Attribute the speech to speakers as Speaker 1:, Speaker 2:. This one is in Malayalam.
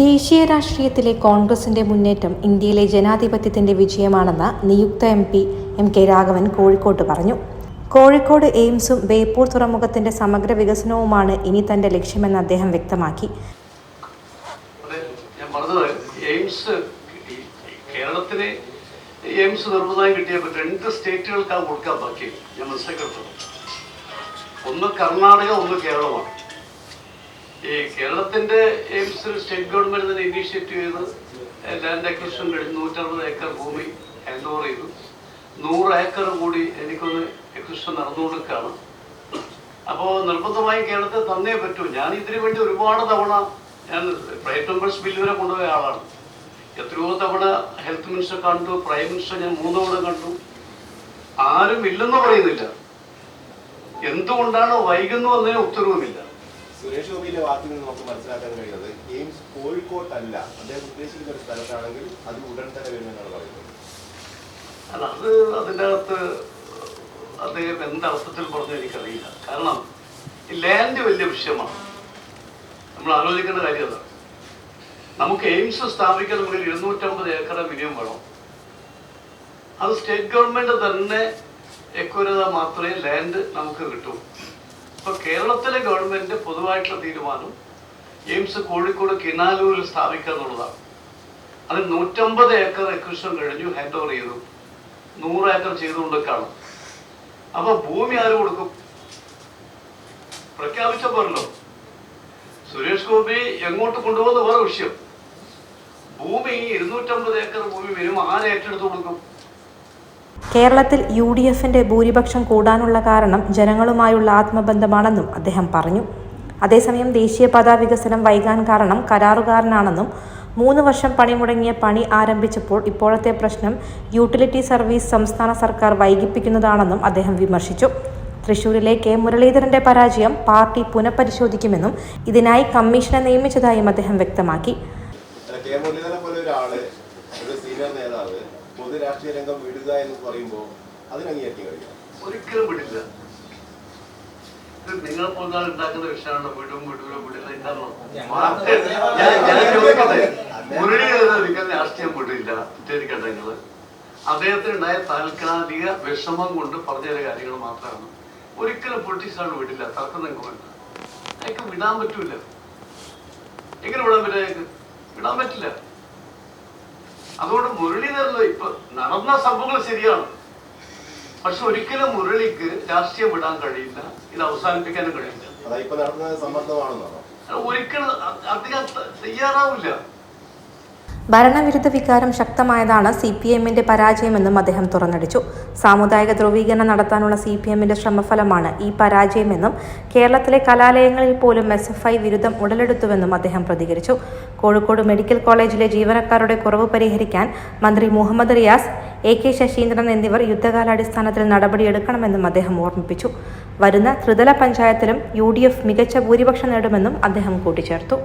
Speaker 1: ദേശീയ രാഷ്ട്രീയത്തിലെ കോൺഗ്രസിന്റെ മുന്നേറ്റം ഇന്ത്യയിലെ ജനാധിപത്യത്തിന്റെ വിജയമാണെന്ന് നിയുക്ത M P M K Raghavan കോഴിക്കോട്ട് പറഞ്ഞു. കോഴിക്കോട് എയിംസും ബേപ്പൂർ തുറമുഖത്തിന്റെ സമഗ്ര വികസനവുമാണ് ഇനി തന്റെ ലക്ഷ്യമെന്ന് അദ്ദേഹം വ്യക്തമാക്കി.
Speaker 2: എയിംസ് കേരളത്തിലെ കിട്ടിയപ്പോൾ രണ്ട് സ്റ്റേറ്റുകൾക്കാണ് കൊടുക്കാൻ ബാക്കി. ഞാൻ മനസ്സിലാക്കിയെടുത്തത് ഒന്ന് കർണാടക ഒന്ന് കേരളമാണ്. കേരളത്തിന്റെ എയിംസ് സ്റ്റേറ്റ് ഗവൺമെന്റ് തന്നെ ഇനീഷ്യേറ്റ് ചെയ്ത് ലാൻഡ് അക്വിഷൻ കഴിഞ്ഞ്. നൂറ്ററുപത് ഏക്കർ ഭൂമി ഹാൻഡ് ഓവർ ചെയ്തു. നൂറ് ഏക്കർ കൂടി എനിക്കൊന്ന് അക്വിസിഷൻ നടന്നുകൊടുക്കുകയാണ്. അപ്പോൾ നിർബന്ധമായും കേരളത്തിൽ തന്നേ പറ്റൂ. ഞാൻ ഇതിനു വേണ്ടി ഒരുപാട് തവണ ഞാൻ പ്രൈവറ്റ് മെമ്പേഴ്സ് ബില്ല് വരെ കൊണ്ടുപോയ ആളാണ്. എത്രയോ തവണ ഹെൽത്ത് മിനിസ്റ്റർ കണ്ടു പ്രൈം മിനിസ്റ്റർ ഞാൻ മൂന്ന് തവണ കണ്ടു. ആരും ഇല്ലെന്ന് പറയുന്നില്ല. എന്തുകൊണ്ടാണ് വൈകുന്നു എന്നതിന് ഉത്തരവുമില്ല.
Speaker 3: സുരേഷ് ഗോപിയിലെ വാക്കിൽ നിന്ന് നമുക്ക് മനസ്സിലാക്കാൻ കഴിയുന്നത് എയിംസ് കോഴിക്കോട്ടല്ല. അദ്ദേഹം ഉദ്ദേശിക്കുന്ന ഒരു സ്ഥലത്താണെങ്കിൽ അത് ഉടൻ തന്നെ വരുമെന്നാണ് പറയുന്നത്.
Speaker 2: അല്ല അത് അതിന്റെ അകത്ത് അദ്ദേഹം എന്തർത്ഥത്തിൽ പറഞ്ഞു എനിക്കറിയില്ല. കാരണം ഈ ലാൻഡ് വലിയ വിഷയമാണ്. നമ്മൾ ആലോചിക്കേണ്ട കാര്യം അതാണ്. നമുക്ക് എയിംസ് സ്ഥാപിക്കണമെങ്കിൽ ഇരുന്നൂറ്റമ്പത് ഏക്കർ മിനിമം വേണം. അത് സ്റ്റേറ്റ് ഗവൺമെന്റ് തന്നെ എക്വരത മാത്രമേ ലാൻഡ് നമുക്ക് കിട്ടൂ. ഇപ്പൊ കേരളത്തിലെ ഗവൺമെന്റ് പൊതുവായിട്ടുള്ള തീരുമാനം എയിംസ് കോഴിക്കോട് കിനാലൂരിൽ സ്ഥാപിക്കുക എന്നുള്ളതാണ്. അത് നൂറ്റമ്പത് ഏക്കർ എക്വിഷൻ കഴിഞ്ഞു ഹാൻഡ് ഓവർ ചെയ്തു. നൂറ് ഏക്കർ ചെയ്തുകൊണ്ട് കാണും അപ്പൊ ഭൂമി ആര് കൊടുക്കും? പ്രഖ്യാപിച്ച പോരല്ലോ. സുരേഷ് ഗോപി എങ്ങോട്ട് കൊണ്ടുപോകുന്ന വേറെ വിഷയം. ഭൂമി ഇരുന്നൂറ്റമ്പത് ഏക്കർ ഭൂമി വരും ആര് ഏറ്റെടുത്ത് കൊടുക്കും?
Speaker 1: കേരളത്തിൽ യു ഡി എഫിന്റെ ഭൂരിപക്ഷം കൂടാനുള്ള കാരണം ജനങ്ങളുമായുള്ള ആത്മബന്ധമാണെന്നും അദ്ദേഹം പറഞ്ഞു. അതേസമയം ദേശീയപാത വികസനം വൈകാൻ കാരണം കരാറുകാരനാണെന്നും മൂന്ന് വർഷം പണി മുടങ്ങിയ പണി ആരംഭിച്ചപ്പോൾ ഇപ്പോഴത്തെ പ്രശ്നം യൂട്ടിലിറ്റി സർവീസ് സംസ്ഥാന സർക്കാർ വൈകിപ്പിക്കുന്നതാണെന്നും അദ്ദേഹം വിമർശിച്ചു. തൃശൂരിലെ കെ മുരളീധരന്റെ പരാജയം പാർട്ടി പുനഃപരിശോധിക്കുമെന്നും ഇതിനായി കമ്മീഷനെ നിയമിച്ചതായും അദ്ദേഹം വ്യക്തമാക്കി.
Speaker 3: കെ മുരളീധരനെ പോലെ ഒരാൾ ഒരു സീനിയർ നേതാവ് പൊതു രാഷ്ട്രീയ രംഗം വിടുക എന്ന് പറയുമ്പോൾ അതിന് അംഗീകരിക്കാൻ കഴിയും.
Speaker 2: ഒരിക്കലും വിടില്ല. ഇത് നിങ്ങൾ പോകാൻ ഉണ്ടാക്കുന്ന വിഷയമാണ് വിടും വിടൂല വിടില്ല ഞാൻ ചോദിക്കട്ടെ? രാഷ്ട്രീയം വിടില്ല. തെറ്റിദ്ധരിക്കട്ടെ നിങ്ങൾ അദ്ദേഹത്തിന് ഉണ്ടായ താൽക്കാലിക വിഷമം കൊണ്ട് പറഞ്ഞ ചില കാര്യങ്ങൾ മാത്രമാണ്. ഒരിക്കലും പൊളിറ്റിക്സ് ആണ് വിടില്ല. തർക്കം നിങ്ങൾക്ക് വേണ്ട. അയാൾക്ക് വിടാൻ പറ്റൂല. എങ്ങനെ വിടാൻ പറ്റില്ല അയക്ക് വിടാൻ പറ്റില്ല. അതുകൊണ്ട് മുരളീധരൻ ഇപ്പൊ നടന്ന സംഭവങ്ങൾ ശരിയാണ്. പക്ഷെ ഒരിക്കലും മുരളിക്ക് രാഷ്ട്രീയം വിടാൻ കഴിയില്ല. ഇത് അവസാനിപ്പിക്കാനും കഴിയില്ല. ഒരിക്കലും അദ്ദേഹം അധികം തയ്യാറാവില്ല.
Speaker 1: ഭരണവിരുദ്ധ വികാരം ശക്തമായതാണ് സി പി എമ്മിന്റെ പരാജയമെന്നും അദ്ദേഹം തുറന്നടിച്ചു. സാമുദായിക ധ്രുവീകരണം നടത്താനുള്ള സി പി എമ്മിന്റെ ശ്രമഫലമാണ് ഈ പരാജയമെന്നും കേരളത്തിലെ കലാലയങ്ങളിൽ പോലും എസ് എഫ് ഐ വിരുദ്ധം ഉടലെടുത്തുവെന്നും അദ്ദേഹം പ്രതികരിച്ചു. കോഴിക്കോട് മെഡിക്കൽ കോളേജിലെ ജീവനക്കാരുടെ കുറവ് പരിഹരിക്കാൻ മന്ത്രി മുഹമ്മദ് റിയാസ് എ കെ ശശീന്ദ്രൻ എന്നിവർ യുദ്ധകാലാടിസ്ഥാനത്തിൽ നടപടിയെടുക്കണമെന്നും അദ്ദേഹം ഓർമ്മിപ്പിച്ചു. വരുന്ന ത്രിതല പഞ്ചായത്തിലും യു മികച്ച ഭൂരിപക്ഷം നേടുമെന്നും അദ്ദേഹം കൂട്ടിച്ചേർത്തു.